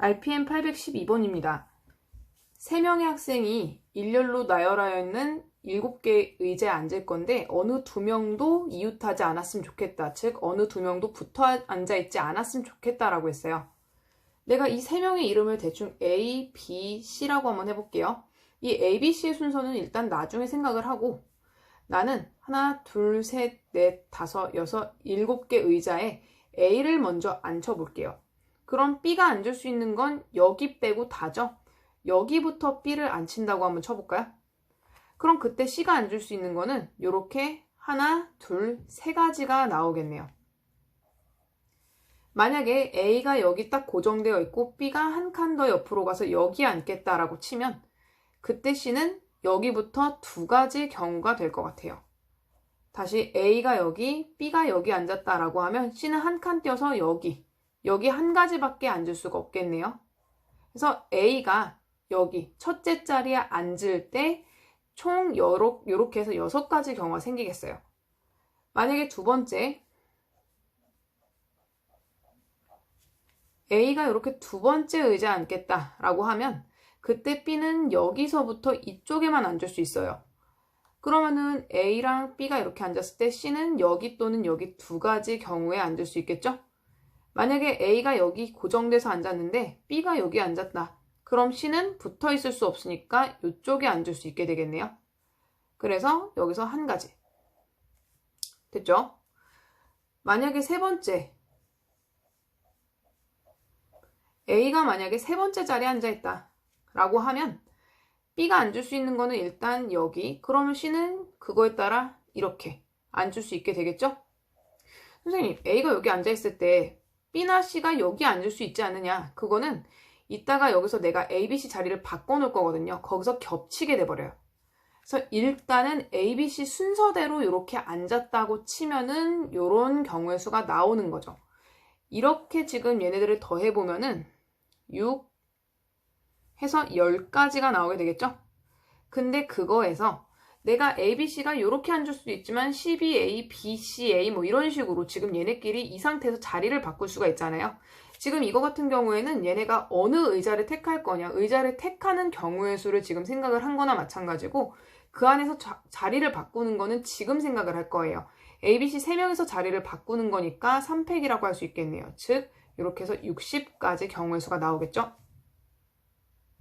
RPM 812번입니다. 3명의 학생이 일렬로 나열하여 있는 7개의 의자에 앉을 건데 어느 두 명도 이웃하지 않았으면 좋겠다. 즉 어느 두 명도 붙어 앉아 있지 않았으면 좋겠다라고 했어요. 내가 이 세 명의 이름을 대충 A, B, C라고 한번 해볼게요. 이 A, B, C의 순서는 일단 나중에 생각을 하고 나는 하나, 둘, 셋, 넷, 다섯, 여섯, 일곱 개 의자에 A를 먼저 앉혀볼게요. 그럼 B가 앉을 수 있는 건 여기 빼고 다죠? 여기부터 B를 앉힌다고 한번 쳐볼까요? 그럼 그때 C가 앉을 수 있는 거는 이렇게 하나, 둘, 세 가지가 나오겠네요. 만약에 A가 여기 딱 고정되어 있고 B가 한 칸 더 옆으로 가서 여기 앉겠다라고 치면 그때 C는 여기부터 두 가지 경우가 될 것 같아요. 다시 A가 여기, B가 여기 앉았다라고 하면 C는 한 칸 띄어서 여기, 여기 한 가지밖에 앉을 수가 없겠네요. 그래서 A가 여기 첫째 자리에 앉을 때 총 요렇게 해서 여섯 가지 경우가 생기겠어요. 만약에 두 번째 A가 이렇게 두 번째 의자에 앉겠다라고 하면 그때 B는 여기서부터 이쪽에만 앉을 수 있어요. 그러면은 A랑 B가 이렇게 앉았을 때 C는 여기 또는 여기 두 가지 경우에 앉을 수 있겠죠? 만약에 A가 여기 고정돼서 앉았는데 B가 여기 앉았다. 그럼 C는 붙어 있을 수 없으니까 이쪽에 앉을 수 있게 되겠네요. 그래서 여기서 한 가지. 됐죠? 만약에 세 번째. A가 만약에 세 번째 자리에 앉아 있다. 라고 하면 B가 앉을 수 있는 거는 일단 여기. 그러면 C는 그거에 따라 이렇게 앉을 수 있게 되겠죠? 선생님, A가 여기 앉아 있을 때 B나 C가 여기 앉을 수 있지 않느냐? 그거는 이따가 여기서 내가 A, B, C 자리를 바꿔놓을 거거든요. 거기서 겹치게 돼버려요. 그래서 일단은 A, B, C 순서대로 이렇게 앉았다고 치면은 이런 경우의 수가 나오는 거죠. 이렇게 지금 얘네들을 더해보면은 6 해서 10가지가 나오게 되겠죠? 근데 그거에서 내가 A, B, C가 이렇게 앉을 수도 있지만 C, B, A, B, C, A 뭐 이런 식으로 지금 얘네끼리 이 상태에서 자리를 바꿀 수가 있잖아요. 지금 이거 같은 경우에는 얘네가 어느 의자를 택할 거냐, 의자를 택하는 경우의 수를 지금 생각을 한 거나 마찬가지고 그 안에서 자, 자리를 바꾸는 거는 지금 생각을 할 거예요. A, B, C 3명에서 자리를 바꾸는 거니까 3팩이라고 할 수 있겠네요. 즉, 이렇게 해서 60까지 경우의 수가 나오겠죠?